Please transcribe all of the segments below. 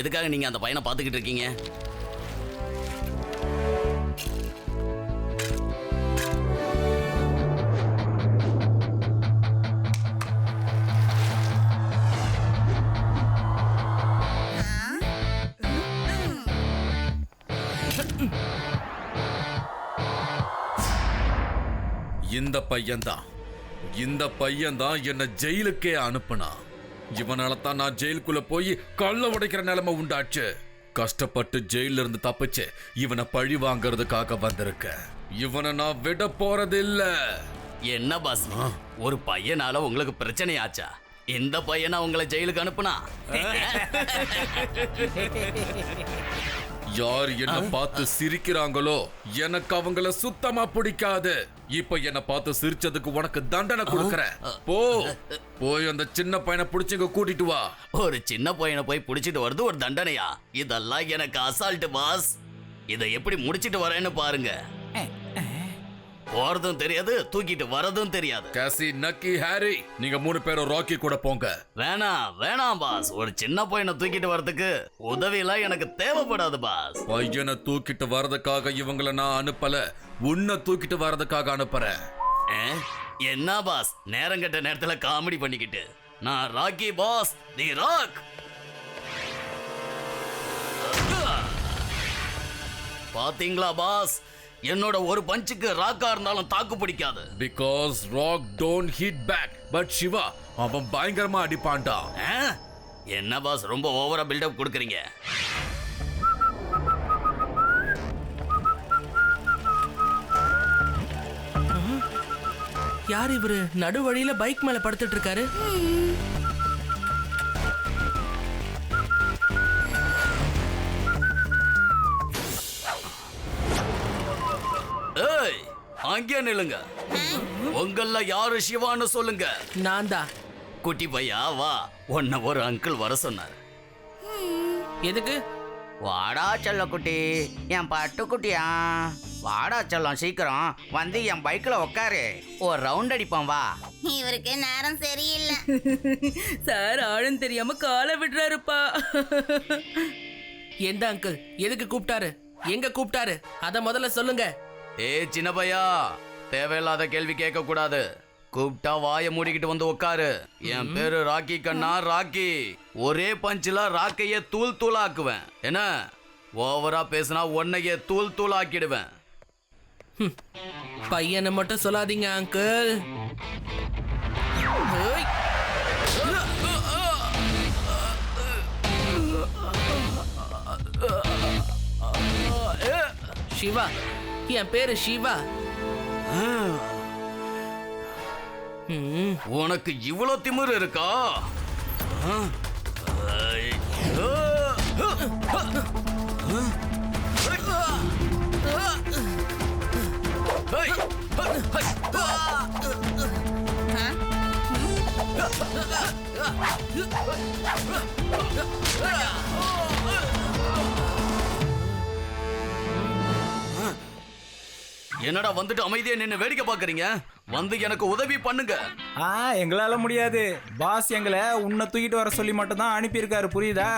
எதுக்காக நீங்க அந்த பையனை பார்த்துக்கிட்டு இருக்கீங்க? இந்த பையன்தான். இந்த பையன்தான் என்ன ஜெயிலுக்கே அனுப்புனான். இவனால தான் நான் ஜெயிலுக்குள்ள போய் கள்ள உடைக்கிற நிலைமை உண்டாச்சு. கஷ்டப்பட்டு ஜெயில இருந்து தப்பிச்சு இவனை பழி வாங்குறதுக்காக வந்திருக்க. இவனை நான் விட போறதில்ல. என்ன பாஸ் ஒரு பையனால உங்களுக்கு பிரச்சனையாச்சா? இந்த பையனா உங்களை ஜெயிலுக்கு அனுப்புனா? யார் என்ன பார்த்து சிரிக்கிறாங்களோ எனக்கு அவங்கள சுத்தமா பிடிக்காது. இப்ப என்ன பார்த்து சிரிச்சதுக்கு உனக்கு தண்டனை கொடுக்கறேன் போ. போய் அந்த சின்ன பையனை பிடிச்சிங்க கூட்டிட்டு வா. ஒரு சின்ன பையனை போய் புடிச்சிட்டு வருது ஒரு தண்டனையா? இதெல்லாம் எனக்கு அசால்ட் பாஸ் இதை எப்படி முடிச்சிட்டு வரேன்னு பாருங்க. போறதும் தெரியாது தூக்கிட்டு வரதும் தெரியாது. கேசி நக்கி ஹாரி நீங்க மூணு பேரும் ராக்கி கூட போங்க. வேணாம் வேணாம் பாஸ். ஒரு சின்ன பையனை தூக்கிட்டு வரதுக்கு உதவியெல்லாம் எனக்கு தேவைப்படாது பாஸ். பையனை தூக்கிட்டு வர்றதுக்காக இவங்கள நான் அனுப்பல. உன்னை தூக்கிட்டு வர்றதுக்காக அனுப்புறேன்? என்ன பாஸ்? நேரங்கட்ட நேரத்துல காமெடி பண்ணிக்கிட்டு. நான் ராக்கி பாஸ். The rock. பாத்தீங்களா பாஸ்? என்னோட ஒரு பஞ்சுக்கு ராக்கா இருந்தாலும் தாக்கு பிடிக்காது. Because rock don't hit back but Siva அவன் பயங்கரமா அடிப்பான்டா. ஆ? என்ன பாஸ் ரொம்ப ஓவரா பில்டப் கொடுக்குறீங்க? யார் இவரு? நடு வழியில பைக் மேல படுத்துட்டு இருக்காரு. அங்கே நில்லுங்க. உங்கள யாரு சிவான்னு சொல்லுங்க. நான் தான் குட்டி பையா வா. உன்னை ஒரு அங்கிள் வர சொன்னார். எதுக்கு? வாடா செல்லக்குட்டி என் பட்டுக்குட்டியா வாடா செல்லம் சீக்கிரம். வந்து என் பைக்ல உட்காரு ஒரு ரவுண்ட் அடிப்போம் வா. இவருக்கு நேரம் சரியில்லை. சார் ஆளும் தெரியாம காலை விடுறாருப்பா. எந்த அங்கிள் எதுக்கு கூப்பிட்டாரு? எங்க கூப்பிட்டாரு? அத முதல்ல சொல்லுங்க. ஏய் சின்ன பையா தேவையில்லாத கேள்வி கேட்க கூடாது கூப்பிட்டா வாயை மூடிக்கிட்டு வந்து உட்காரு என் பேரு ராக்கி கண்ணா ராக்கி ஒரே பஞ்சில ராக்கையே தூள் தூளாக்குவேன் என்ன ஓவரா பேசினா உன்னையே தூள் தூளாக்கிடுவேன் பையனை மட்டும் சொல்லாதீங்க அங்கிள். சிவா என் பேரு சிவா ம், உனக்கு இவ்வளோ திமிரு இருக்கா? ஆ? என்னடா வந்துட்டு அமைதியா நின்னு வேடிக்கை பாக்குறீங்க? வந்து எனக்கு உதவி பண்ணுங்க. ஆ எங்களால முடியாது. பாஸ் எங்களை உன்னை தூக்கிட்டு வர சொல்லி மட்டும்தான் அனுப்பியிருக்காரு புரியுதா?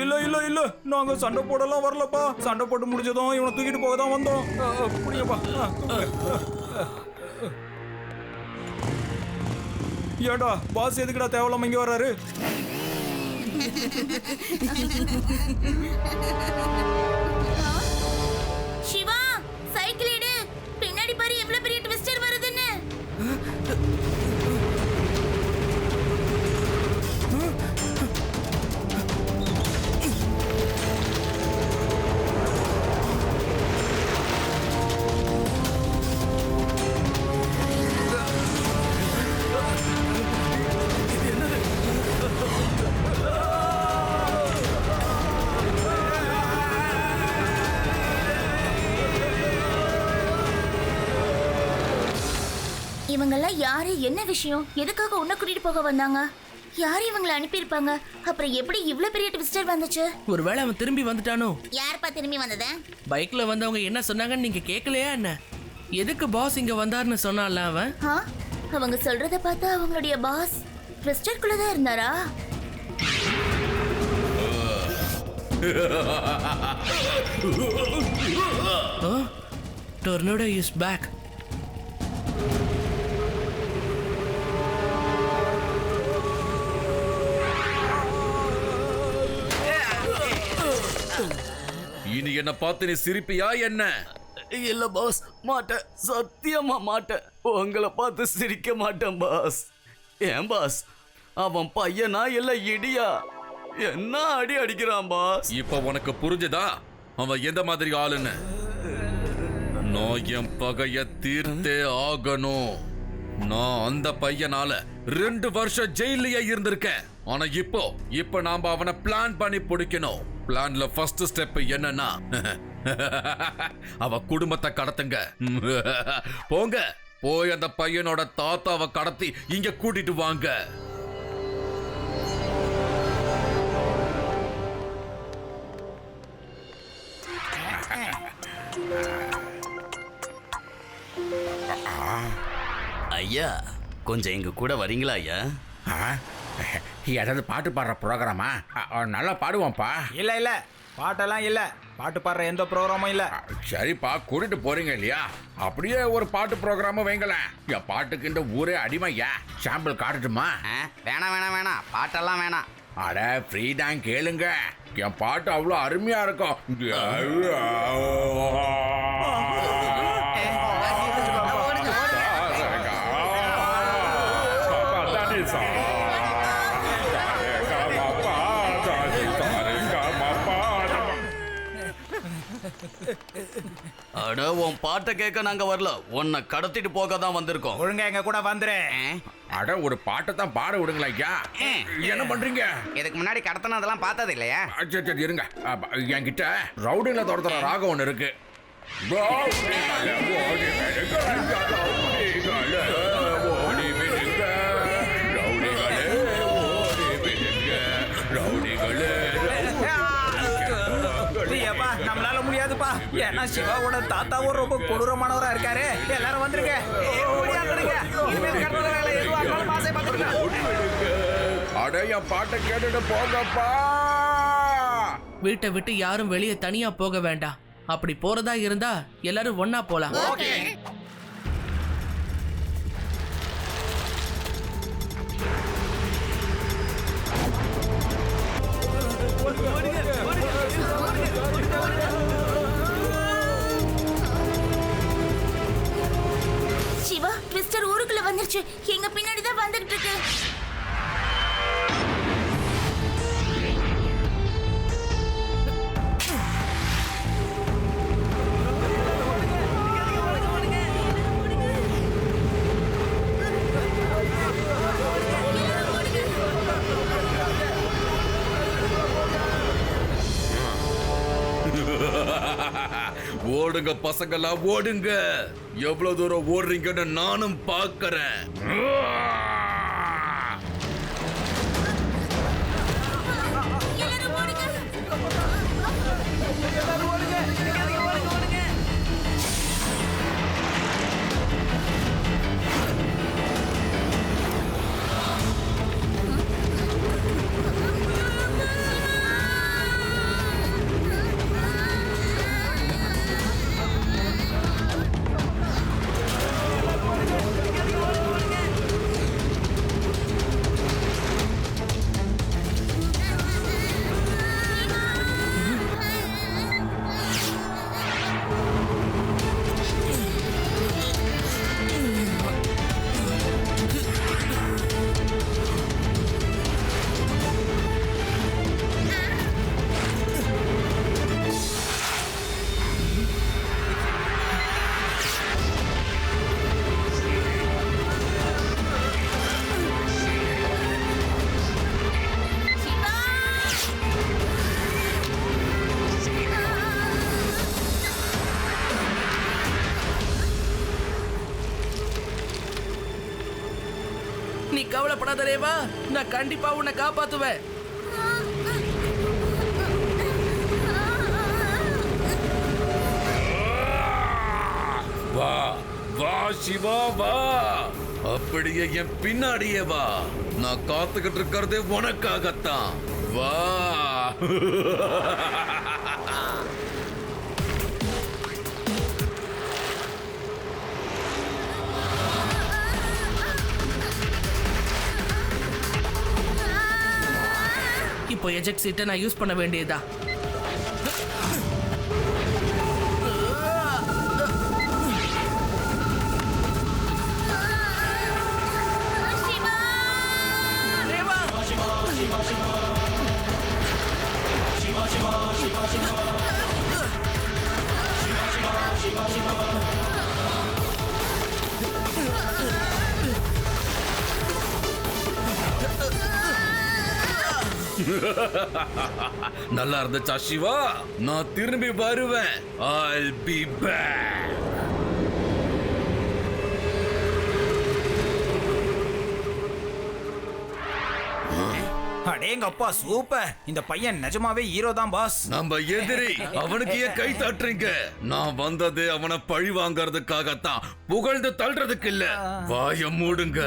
இல்ல இல்ல இல்ல. நாங்க சண்டை போடலாம் வரலப்பா. சண்டை போட்டு முடிஞ்சதும் இவனை தூக்கிட்டு போக தான் வந்தோம் புரியப்பா புரியுப்பா ஏடா பாஸ் எதுக்குடா தேவலாம இங்க வர்றாரு? சிவா சைக்கிள் எடு. பின்னாடி பாரு எவ்வளவு பெரிய இவங்கெல்லாம் யாரு? என்ன விஷயம்? எதுக்காக உன்னை கூட்டிட்டு போக வந்தாங்க? யார் இவங்களை அனுப்பியிருப்பாங்க? அப்புறம் எப்படி இவ்ளோ பெரிய ட்விஸ்டர் வந்துச்சு? ஒருவேளை அவன் திரும்பி வந்துட்டானோ? யாருப்பா திரும்பி வந்தது? பைக்ல வந்தவங்க என்ன சொன்னாங்கன்னு நீங்க கேட்கலையா என்ன? எதுக்கு பாஸ் இங்க வந்தாருன்னு சொன்னான்ல அவன்? ஆ? அவங்க சொல்றத பார்த்தா அவங்களுடைய பாஸ் ட்விஸ்டருக்குள்ள தான் இருந்தாரா டொர்னடோ இஸ் பேக் இனி என்ன பார்த்து நீ சிரிப்பியா என்ன? இல்ல பாஸ் மாட்டேன். சத்தியமா மாட்டேன். உங்களை பார்த்து சிரிக்க மாட்டேன் பாஸ் ஏன் பாஸ் அவன் பையனா இல்ல இடியா? என்ன அடி அடிக்கிறான் பாஸ் இப்ப உனக்கு புரிஞ்சுதா? அவன் எந்த மாதிரி ஆளுன்னு? நான் என் பகைய தீர்த்தே ஆகணும். நான் அந்த பையனால ரெண்டு வருஷம் ஜெயிலையே இருந்திருக்கேன். ஆனா இப்போ இப்போ நாம அவனை பிளான் பண்ணி பிடிக்கணும். பிளான்ல ஃபர்ஸ்ட் ஸ்டெப் என்னன்னா அவ குடும்பத்தை கடத்துங்க. போங்க போய் அந்த பையனோட தாத்தாவை கடத்தி இங்க கூட்டிட்டு வாங்க. ஐயா கொஞ்சம் எங்க கூட வரீங்களா ஐயா? ஆ? ஏதாவது பாட்டு பாடுற ப்ரோக்ராமா நல்லா பாடுவான்ப்பா இல்ல இல்ல. பாட்டெல்லாம் இல்ல. பாட்டு பாடுற எந்த ப்ரோக்ராமும் இல்ல. சரிப்பா கூட்டிட்டு போறீங்க இல்லையா? அப்படியே ஒரு பாட்டு ப்ரோக்ராமும் வைங்களேன். என் பாட்டுக்கு இந்த ஊரே அடிமையா சாம்பிள் காட்டட்டுமா? வேணாம் வேணாம் வேணாம். பாட்டெல்லாம் வேணாம். அட ஃப்ரீ தான் கேளுங்க. என் பாட்டு அவ்வளோ அருமையா இருக்கும். அட உன் பாட்டை கேட்க நாங்க வரல. உன்னை கடத்திட்டு போக தான் வந்திருக்கோம். ஒழுங்கா எங்க கூட வந்துரு. ஆ, அட ஒரு பாட்டை தான் பாட விடுங்களா ஐயா. என்ன பண்றீங்க? இதுக்கு முன்னாடி கடத்தினதெல்லாம் பார்த்தது இல்லையா? சரி சரி இருங்க. என்கிட்ட ரவுடில துரத்துற ராகம் ஒன்று இருக்கு. முடியாதுப்பா ஏன்னா சிவாவோட தாத்தாவும் ரொம்ப கொடூரமானவரா இருக்காரு. எல்லாரும் வந்துருங்க. ஏய், ஓடியாந்துருங்க. இனிமேல் கடத்துற வேலை எதுவா இருந்தாலும் மாசே பார்த்துக்கலாம். அட என் பாட்டை கேட்டுட்டு போங்கப்பா. வீட்டை விட்டு யாரும் வெளியே தனியா போக வேண்டாம். அப்படி போறதா இருந்தா எல்லாரும் ஒண்ணா போலாம். சிவா வந்துருச்சு எங்க பின்னாடி தான் வந்துகிட்டு இருக்கு. ஓடுங்க பசங்களா ஓடுங்க. எவ்வளவு தூரம் ஓடுறீங்கன்னு நானும் பாக்குறேன் கவலைப்படாத நான் கண்டிப்பா உன்னை காப்பாத்துவேன். வா வா சிவா வா. அப்படியே என் பின்னாடியே வா. நான் காத்துக்கிட்டு இருக்கிறதே உனக்காகத்தான். வா. இப்போ எஜெக்ட் சீட்டை நான் யூஸ் பண்ண வேண்டியதா நல்லா இருந்துச்சா சிவா? நான் திரும்பி வருவேன். I'll be back. அடேங்கப்பா சூப்பர். இந்த பையன் நிஜமாவே ஹீரோ தான் பாஸ் நம்ம எதிரி அவனுக்கு ஏன் கை தட்டுறீங்க? நான் வந்தது அவனை பழி வாங்கறதுக்காகத்தான். புகழ்ந்து தள்ளுறதுக்கு இல்ல. வாய மூடுங்க.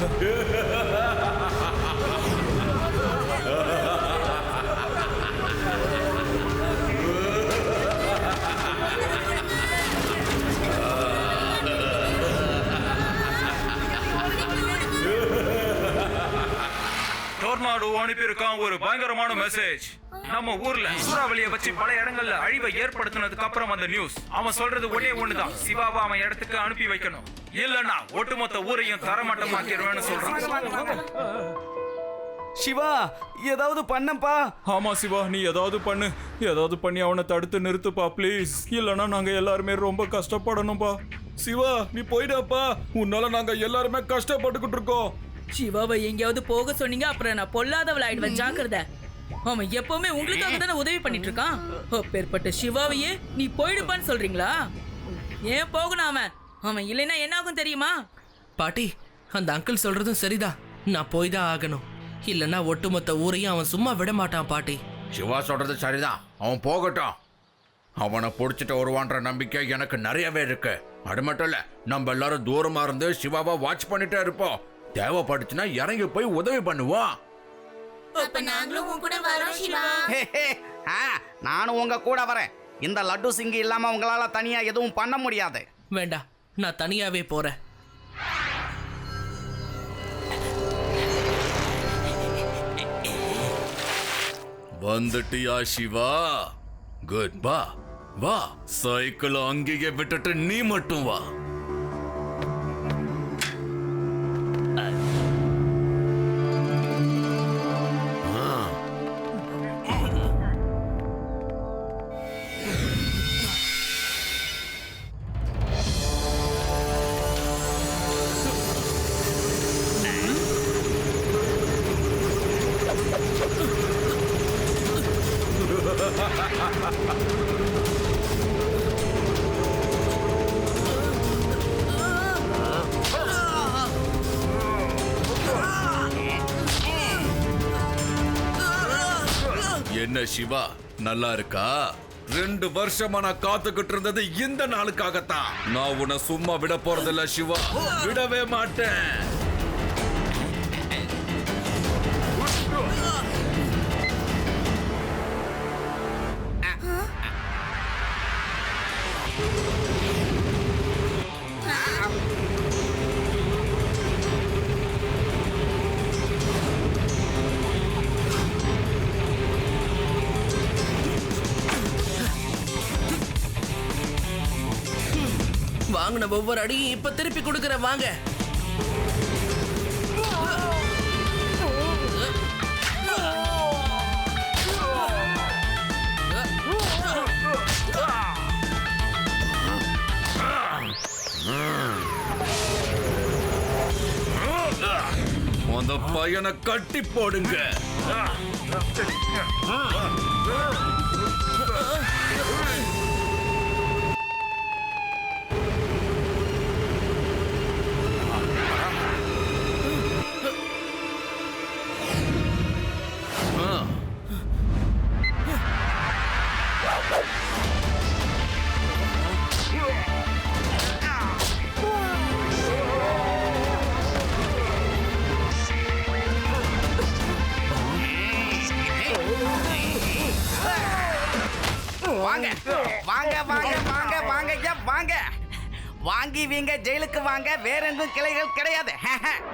Yeah. டோர்னாடோ அனுப்பியிருக்கான் ஒரு பயங்கரமான மெசேஜ் நம்ம ஊர்ல சூறாவளியை வச்சு பல இடங்கள்ல அழிவை ஏற்படுத்தினதுக்கு அப்புறம் அந்த நியூஸ் அவன் சொல்றது ஒரே ஒண்ணுதான். சிவாவை அவன் இடத்துக்கு அனுப்பி வைக்கணும். இல்லன்னா ஒட்டுமொத்த ஊரையும் தரமட்டமாக்கிடுவேன்னு சொல்றான். சிவா ஏதாவது பண்ணப்பா. ஆமா சிவா நீ ஏதாவது பண்ணு. ஏதாவது பண்ணி அவனை தடுத்து நிறுத்துப்பா ப்ளீஸ் இல்லனா நாங்க எல்லாருமே ரொம்ப கஷ்டப்படணும்பா. சிவா நீ போயிடாப்பா. உன்னால நாங்க எல்லாருமே கஷ்டப்பட்டுக்கிட்டு இருக்கோம். சிவாவை எங்கேயாவது போக சொன்னீங்க அப்புறம் நான் பொல்லாதவள் ஆயிடுவேன் ஜாக்கிரதை. அவன் எப்பவுமே உங்களுக்காக தானே உதவி பண்ணிட்டு இருக்கான் அப்பேற்பட்ட சிவாவையே நீ போயிடுப்பான்னு சொல்றீங்களா? ஏன் போகணும் அவன்? அவன் இல்லைன்னா என்ன ஆகும் தெரியுமா? பாட்டி அந்த அங்கிள் சொல்றதும் சரிதான் நான் போய் தான் ஆகணும். இல்லைன்னா ஒட்டுமொத்த ஊரையும் அவன் சும்மா விட மாட்டான் பாட்டி. சிவா சொல்றது சரிதான் அவன் போகட்டும். அவனை பிடிச்சிட்டு வருவான்ற நம்பிக்கை எனக்கு நிறையவே இருக்கு. அது மட்டும் இல்ல நம்ம எல்லாரும் தூரமா இருந்து சிவாவை வாட்ச் பண்ணிட்டே இருப்போம். தேவைப்பட்டுச்சுன்னா இறங்கி போய் உதவி பண்ணுவோம் அப்ப நாங்களும் உன் கூட வரோம் ஹே. ஆ, நானும் உங்க கூட வரேன். இந்த லட்டு சிங்கி இல்லாம உங்களால தனியா எதுவும் பண்ண முடியாது. வேண்டாம் நான் தனியாவே போறேன். வந்துட்டியா சிவா குட் வா. வா. சைக்கிள் அங்கேயே விட்டுட்டு நீ மட்டும் வா. சிவா நல்லா இருக்கா? ரெண்டு வருஷமா நான் காத்துக்கிட்டு இருந்தது இந்த நாளுக்காகத்தான். நான் உன்னை சும்மா விட போறதில்ல சிவா. விடவே மாட்டேன். வாங்கின ஒவ்வொரு அடியும் இப்ப திருப்பி கொடுக்குறேன் வாங்க. அந்த பையனை கட்டி போடுங்க. வாங்கி ஜெயிலுக்கு வாங்க வேற எங்கும் கிளைகள் கிடையாது.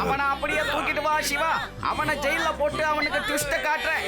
அவனை அப்படியே தூக்கிட்டு வா சிவா. அவனை ஜெயில போட்டு அவனுக்கு ட்விஸ்ட காட்டுறேன்.